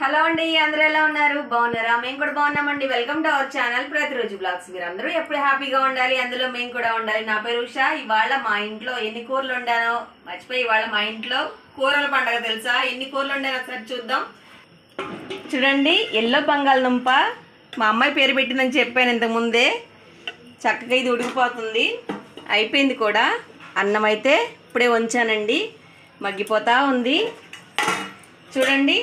Hello అండి అందరూ ఎలా ఉన్నారు? బాగున్నారా? మేము కూడా బాగున్నామండి. వెల్కమ్ టు అవర్ ఛానల్ ప్రతిరోజు బ్లాగ్స్ మీరు అందరూ ఎప్పుడు హ్యాపీగా ఉండాలి? అందులో మేము కూడా ఉండాలి. నా పేరు ఉషా. ఇవాళ మా ఇంట్లో ఎన్ని కూరలు వండానో మర్చిపోయి ఇవాళ మా ఇంట్లో కూరల పండగ తెలుసా? ఎన్ని కూరలు వండానో ఒకసారి చూద్దాం. చూడండి ఎల్లో బంగాళదుంప. మా అమ్మాయి పేరు పెట్టిందని చెప్పాను ఇంతకుముందే. చక్కగా ఇది ఉడికిపోతుంది. అయిపోయింది కూడా. అన్నం అయితే ఇప్పుడే వంచానండి. మగ్గిపోతా ఉంది. చూడండి.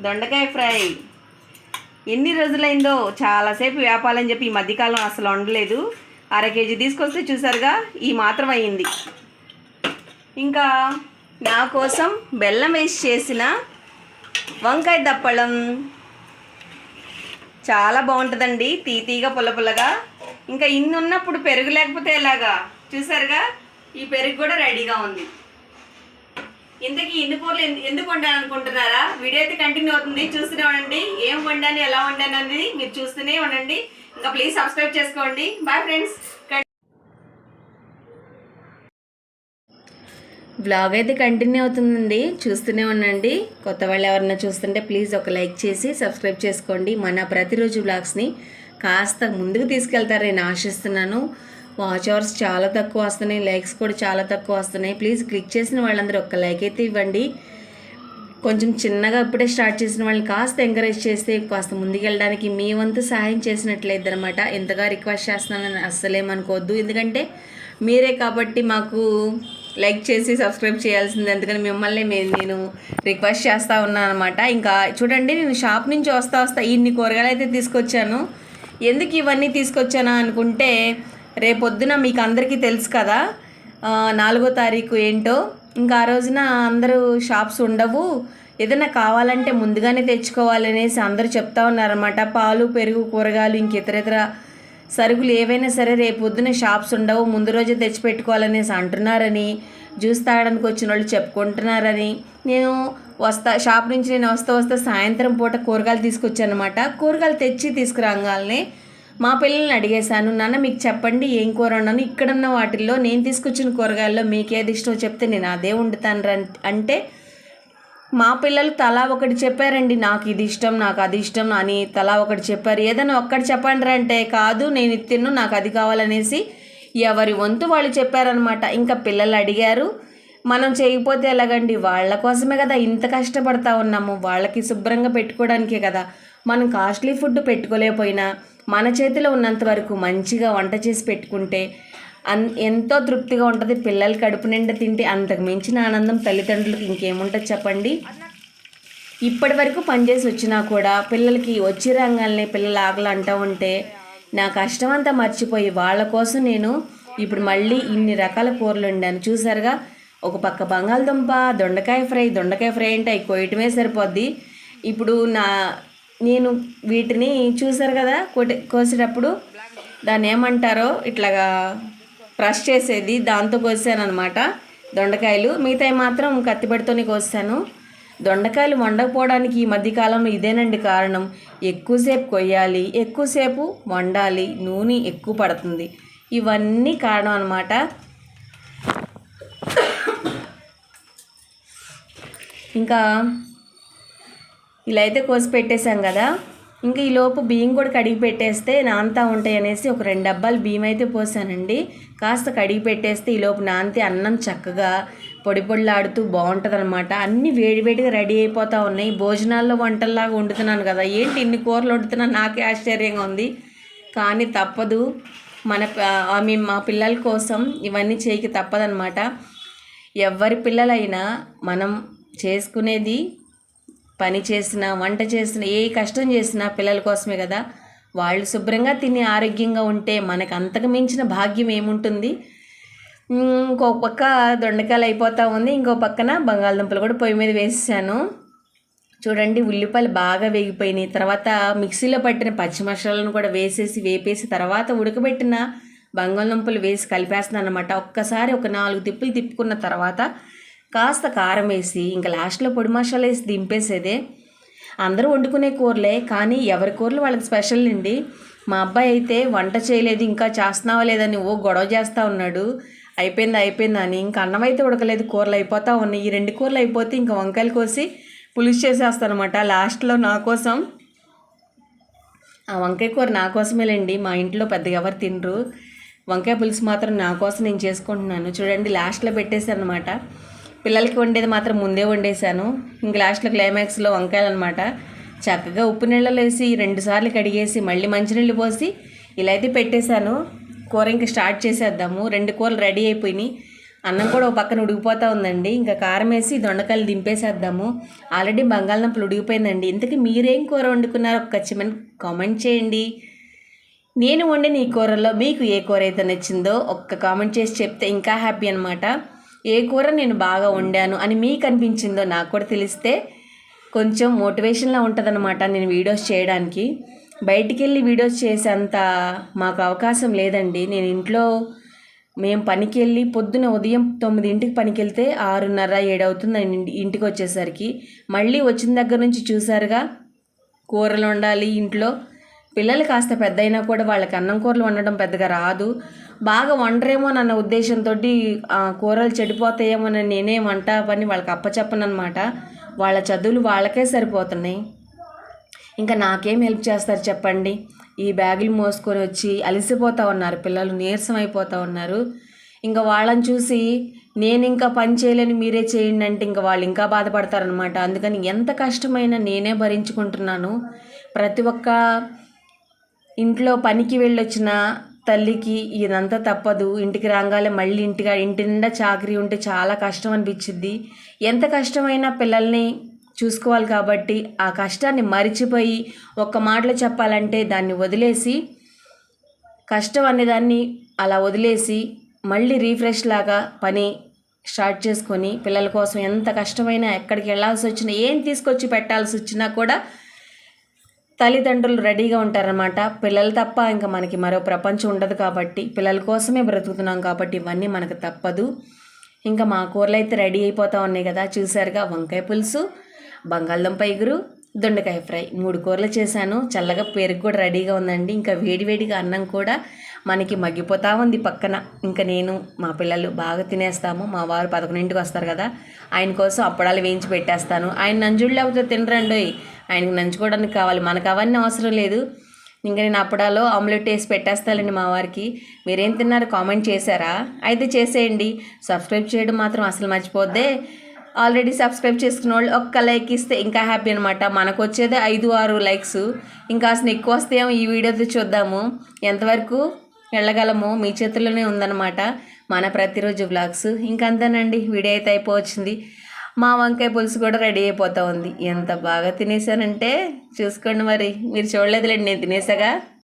దొండకాయ ఫ్రై. ఎన్ని రోజులైందో చాలాసేపు వ్యాపారం చెప్పి ఈ మధ్యకాలం అసలు వండలేదు. అర కేజీ తీసుకొస్తే చూసారుగా ఈ మాత్రం అయ్యింది. ఇంకా నా కోసం బెల్లం వేసి చేసిన వంకాయ దప్పడం. చాలా బాగుంటుందండి తీతీగా పుల్ల పుల్లగా. ఇంకా ఇన్ని ఉన్నప్పుడు పెరుగు లేకపోతే ఎలాగా? చూసారుగా ఈ పెరుగు కూడా రెడీగా ఉంది. ఇంతకీ ఇన్ని కూరలు ఎందు- ఎందుకు వండాను అనుకుంటున్నారా వీడియో అయితే కంటిన్యూ అవుతుంది. చూస్తూనే ఉండండి. ఏం వండాను ఎలా వండాను అనేది మీరు చూస్తూనే ఉండండి. ఇంకా ప్లీజ్ సబ్స్క్రైబ్ చేసుకోండి. బాయ్ ఫ్రెండ్స్ బ్లాగ్ అయితే కంటిన్యూ అవుతుందండి. చూస్తూనే ఉండండి. కొత్త వాళ్ళు ఎవరైనా చూస్తుంటే ప్లీజ్ ఒక లైక్ చేసి సబ్స్క్రైబ్ చేసుకోండి. మన ప్రతిరోజు బ్లాగ్స్ని కాస్త ముందుకు తీసుకెళ్తారని ఆశిస్తున్నాను. వాచ్ అవర్స్ చాలా తక్కువ వస్తున్నాయి లైక్స్ కూడా చాలా తక్కువ వస్తున్నాయి. ప్లీజ్ క్లిక్ చేసిన వాళ్ళందరూ ఒక్క లైక్ అయితే ఇవ్వండి. కొంచెం చిన్నగా ఇప్పుడే స్టార్ట్ చేసిన వాళ్ళని కాస్త ఎంకరేజ్ చేస్తే కాస్త ముందుకెళ్ళడానికి మీ వంతు సహాయం చేసినట్లయితే అనమాట ఎంతగా రిక్వెస్ట్ చేస్తున్నానని అస్సలేమనుకోవద్దు ఎందుకంటే మీరే కాబట్టి మాకు లైక్ చేసి సబ్స్క్రైబ్ చేయాల్సింది. అందుకని మిమ్మల్ని మేము నేను రిక్వెస్ట్ చేస్తూ ఉన్నాను అనమాట ఇంకా చూడండి నేను షాప్ నుంచి వస్తా వస్తా ఇన్ని కూరగాయలు అయితే తీసుకొచ్చాను. ఎందుకు ఇవన్నీ తీసుకొచ్చానా అనుకుంటే రేపొద్దున మీకు అందరికీ తెలుసు కదా నాలుగో తారీఖు ఏంటో. ఇంకా ఆ రోజున అందరూ షాప్స్ ఉండవు. ఏదైనా కావాలంటే ముందుగానే తెచ్చుకోవాలనేసి అందరూ చెప్తా ఉన్నారన్నమాట. పాలు పెరుగు కూరగాయలు ఇంక ఇతర సరుకులు ఏవైనా సరే రేపు పొద్దున షాప్స్ ఉండవు. ముందు రోజే తెచ్చి పెట్టుకోవాలనేసి అంటున్నారని జ్యూస్ తాగడానికి వచ్చిన వాళ్ళు చెప్పుకుంటున్నారని. నేను వస్తా షాప్ నుంచి నేను వస్తా వస్తే సాయంత్రం పూట కూరగాయలు తీసుకొచ్చానమాట కూరగాయలు తెచ్చి తీసుకురాగానే మా పిల్లల్ని అడిగేశాను నాన్న మీకు చెప్పండి ఏం కూర ఉన్నాను ఇక్కడున్న వాటిల్లో నేను తీసుకొచ్చిన కూరగాయల్లో మీకు ఏది ఇష్టమో చెప్తే నేను అదే వండుతాను అంటే మా పిల్లలు తలా ఒకటి చెప్పారండి నాకు ఇది ఇష్టం నాకు అది ఇష్టం అని తలా ఒకటి చెప్పారు. ఏదైనా ఒక్కటి చెప్పండి అంటే కాదు నేను ఇది తిన్ను నాకు అది కావాలనేసి ఎవరి వంతు వాళ్ళు చెప్పారనమాట ఇంకా పిల్లలు అడిగారు మనం చేయకపోతే ఎలాగండి? వాళ్ళ కోసమే కదా ఇంత కష్టపడతా ఉన్నాము. వాళ్ళకి శుభ్రంగా పెట్టుకోవడానికే కదా. మనం కాస్ట్లీ ఫుడ్ పెట్టుకోలేకపోయినా మన చేతిలో ఉన్నంత వరకు మంచిగా వంట చేసి పెట్టుకుంటే అన్ ఎంతో తృప్తిగా ఉంటుంది. పిల్లలు కడుపు నిండా తింటే అంతకు మించిన ఆనందం తల్లిదండ్రులకు ఇంకేముంటుంది చెప్పండి? ఇప్పటి వరకు పనిచేసి వచ్చినా కూడా పిల్లలకి వచ్చి రంగాల్ని పిల్లలు ఆకలి అంటూ ఉంటే నా కష్టం అంతా మర్చిపోయి వాళ్ళ కోసం నేను ఇప్పుడు మళ్ళీ ఇన్ని రకాల కూరలు వండాను. చూసారుగా? ఒక పక్క బంగాళదుంప దొండకాయ ఫ్రై దొండకాయ ఫ్రై అంటే అవి కోయటమే సరిపోద్ది. ఇప్పుడు నా నేను వీటిని చూసారు కదా కొట్టి కోసేటప్పుడు? దాన్ని ఏమంటారో ఇట్లాగా క్రష్ చేసేది దాంతో కోసాను అనమాట దొండకాయలు మిగతాయి మాత్రం కత్తిపెడితోనే కోసాను దొండకాయలు వండకపోవడానికి ఈ మధ్యకాలంలో ఇదేనండి కారణం. ఎక్కువసేపు కొయ్యాలి ఎక్కువసేపు వండాలి నూనె ఎక్కువ పడుతుంది. ఇవన్నీ కారణం అనమాట ఇంకా ఇలా అయితే కోసి పెట్టేశాం కదా. ఇంకా ఈ లోపు బియ్యం కూడా కడిగి పెట్టేస్తే నాంతా ఉంటాయి అనేసి ఒక రెండు డబ్బాలు బియ్యం అయితే పోసానండి. కాస్త కడిగి పెట్టేస్తే ఈ లోపు నాంతే అన్నం చక్కగా పొడి పొడిలాడుతూ బాగుంటుంది అనమాట అన్నీ వేడివేడిగా రెడీ అయిపోతూ ఉన్నాయి. భోజనాల్లో వంటల్లాగా వండుతున్నాను కదా. ఏంటి ఇన్ని కూరలు వండుతున్నాను? నాకే ఆశ్చర్యంగా ఉంది. కానీ తప్పదు. మన మేము మా పిల్లల కోసం ఇవన్నీ చేయక తప్పదనమాట ఎవరి పిల్లలైనా మనం చేసుకునేది పని చేసినా వంట చేసినా ఏ కష్టం చేసినా పిల్లల కోసమే కదా. వాళ్ళు శుభ్రంగా తిని ఆరోగ్యంగా ఉంటే మనకు అంతకు మించిన భాగ్యం ఏముంటుంది? ఇంకో పక్క దొండకాయలు అయిపోతూ ఉంది. ఇంకో పక్కన బంగాళదుంపలు కూడా పొయ్యి మీద వేసేసాను. చూడండి ఉల్లిపాయలు బాగా వేగిపోయినాయి. తర్వాత మిక్సీలో పట్టిన పచ్చి మసాలాలను కూడా వేసేసి వేపేసి తర్వాత ఉడకబెట్టిన బంగాళదుంపలు వేసి కలిపేస్తున్నాను అనమాట ఒక్కసారి ఒక నాలుగు తిప్పులు తిప్పుకున్న తర్వాత కాస్త కారం వేసి ఇంకా లాస్ట్లో పొడి మసాలా వేసి దింపేసేదే. అందరూ వండుకునే కూరలే కానీ ఎవరి కూరలు వాళ్ళకి స్పెషల్ అండి? మా అబ్బాయి అయితే వంట చేయలేదు ఇంకా చేస్తున్నావా లేదని ఓ గొడవ చేస్తూ ఉన్నాడు. అయిపోయింది అయిపోయింది అని. ఇంకా అన్నం అయితే ఉడకలేదు కూరలు అయిపోతా ఉన్నాయి. ఈ రెండు కూరలు అయిపోతే ఇంకా వంకాయలు కోసి పులుసు చేసేస్తాను అనమాట లాస్ట్లో నా కోసం ఆ వంకాయ కూర నా కోసమేలేండి మా ఇంట్లో పెద్దగా ఎవరు తినరు. వంకాయ పులుసు మాత్రం నా కోసం నేను చేసుకుంటున్నాను. చూడండి లాస్ట్లో పెట్టేశాను అనమాట పిల్లలకి వండేది మాత్రం ముందే వండేశాను. ఇంక లాస్ట్లో క్లైమాక్స్లో వంకాయలు అనమాట చక్కగా ఉప్పు నీళ్ళలో వేసి రెండు సార్లు కడిగేసి మళ్ళీ మంచినీళ్ళు పోసి ఇలా అయితే పెట్టేశాను. కూర ఇంకా స్టార్ట్ చేసేద్దాము. రెండు కూరలు రెడీ అయిపోయినాయి. అన్నం కూడా ఒక పక్కన ఉడికిపోతూ ఉందండి. ఇంకా కారం వేసి దొండకాయలు దింపేసేద్దాము. ఆల్రెడీ బంగాళదుంపలు ఉడిగిపోయిందండి ఇంతకీ మీరేం కూర వండుకున్నారో ఒక ఖచ్చితమైన కామెంట్ చేయండి. నేను వండిన ఈ కూరలో మీకు ఏ కూర అయితే నచ్చిందో ఒక్క కామెంట్ చేసి చెప్తే ఇంకా హ్యాపీ అనమాట ఏ కూర నేను బాగా వండాను అని మీకు అనిపించిందో నాకు కూడా తెలిస్తే కొంచెం మోటివేషన్లా ఉంటుందన్నమాట నేను వీడియోస్ చేయడానికి. బయటికి వెళ్ళి వీడియోస్ చేసేంత మాకు అవకాశం లేదండి. నేను ఇంట్లో మేము పనికి వెళ్ళి పొద్దున ఉదయం తొమ్మిదింటికి పనికి వెళ్తే ఆరున్నర ఏడు అవుతుంది ఇంటికి వచ్చేసరికి మళ్ళీ వచ్చిన దగ్గర నుంచి చూసారుగా కూరలు వండాలి ఇంట్లో. పిల్లలు కాస్త పెద్ద అయినా కూడా వాళ్ళకి అన్నం కూరలు వండడం పెద్దగా రాదు. బాగా వండరేమో అన్న ఉద్దేశంతో కూరలు చెడిపోతాయేమోనని నేనే వంట పని వాళ్ళకి అప్పచెప్పను అనమాట వాళ్ళ చదువులు వాళ్ళకే సరిపోతున్నాయి. ఇంకా నాకేం హెల్ప్ చేస్తారు చెప్పండి? ఈ బ్యాగులు మోసుకొని వచ్చి అలసిపోతూ ఉన్నారు. పిల్లలు నీరసం అయిపోతూ ఉన్నారు. ఇంకా వాళ్ళని చూసి నేను ఇంకా పని చేయలేని మీరే చేయండి అంటే ఇంకా వాళ్ళు ఇంకా బాధపడతారనమాట అందుకని ఎంత కష్టమైనా నేనే భరించుకుంటున్నాను. ప్రతి ఒక్క ఇంట్లో పనికి వెళ్ళొచ్చిన తల్లికి ఇదంతా తప్పదు. ఇంటికి రాగానే మళ్ళీ ఇంటిగా ఇంటి నిండా చాకరీ ఉంటే చాలా కష్టం అనిపించింది ఎంత కష్టమైనా పిల్లల్ని చూసుకోవాలి కాబట్టి ఆ కష్టాన్ని మరిచిపోయి ఒక్క మాటలో చెప్పాలంటే దాన్ని వదిలేసి కష్టం అనేదాన్ని అలా వదిలేసి మళ్ళీ రీఫ్రెష్ లాగా పని స్టార్ట్ చేసుకొని పిల్లల కోసం ఎంత కష్టమైనా ఎక్కడికి వెళ్ళాల్సి వచ్చినా ఏం తీసుకొచ్చి పెట్టాల్సి వచ్చినా కూడా తల్లిదండ్రులు రెడీగా ఉంటారనమాట పిల్లలు తప్ప ఇంకా మనకి మరో ప్రపంచం ఉండదు కాబట్టి పిల్లల కోసమే బ్రతుకుతున్నాం కాబట్టి ఇవన్నీ మనకు తప్పదు. ఇంకా మా కూరలు అయితే రెడీ అయిపోతా ఉన్నాయి కదా చూసారుగా వంకాయ పులుసు బంగాళదుంప ఎగురు దొండకాయ ఫ్రై. మూడు కూరలు చేశాను. చల్లగా పెరుగు కూడా రెడీగా ఉందండి. ఇంకా వేడివేడిగా అన్నం కూడా మనకి మగ్గిపోతా ఉంది పక్కన. ఇంకా నేను మా పిల్లలు బాగా తినేస్తాము. మా వారు పదకొండింటికి వస్తారు కదా. ఆయన కోసం అప్పడాలు వేయించి పెట్టేస్తాను. ఆయన నంజుడు లేకపోతే తినరండి. ఆయనకి నంచుకోవడానికి కావాలి. మనకు అవన్నీ అవసరం లేదు. ఇంకా నేను అప్పడాలో ఆమ్లెట్ వేసి పెట్టేస్తానండి మా వారికి. మీరేం తిన్నారు కామెంట్ చేశారా? అయితే చేసేయండి. సబ్స్క్రైబ్ చేయడం మాత్రం అసలు మర్చిపోద్దే. ఆల్రెడీ సబ్స్క్రైబ్ చేసుకున్న వాళ్ళు ఒక్క లైక్ ఇస్తే ఇంకా హ్యాపీ అనమాట మనకు వచ్చేది ఐదు ఆరు లైక్స్. ఇంకా అసలు ఎక్కువ వస్తాయేమో ఈ వీడియోతో చూద్దాము. ఎంతవరకు వెళ్ళగలము మీ చేతుల్లోనే ఉందన్నమాట మన ప్రతిరోజు వ్లాగ్స్. ఇంకంతేనండి వీడియో అయితే అయిపోవచ్చింది. మా వంకాయ పులుసు కూడా రెడీ అయిపోతూ ఉంది. ఎంత బాగా తినేసానంటే చూసుకోండి మరి. మీరు చూడలేదులేండి నేను తినేసాగా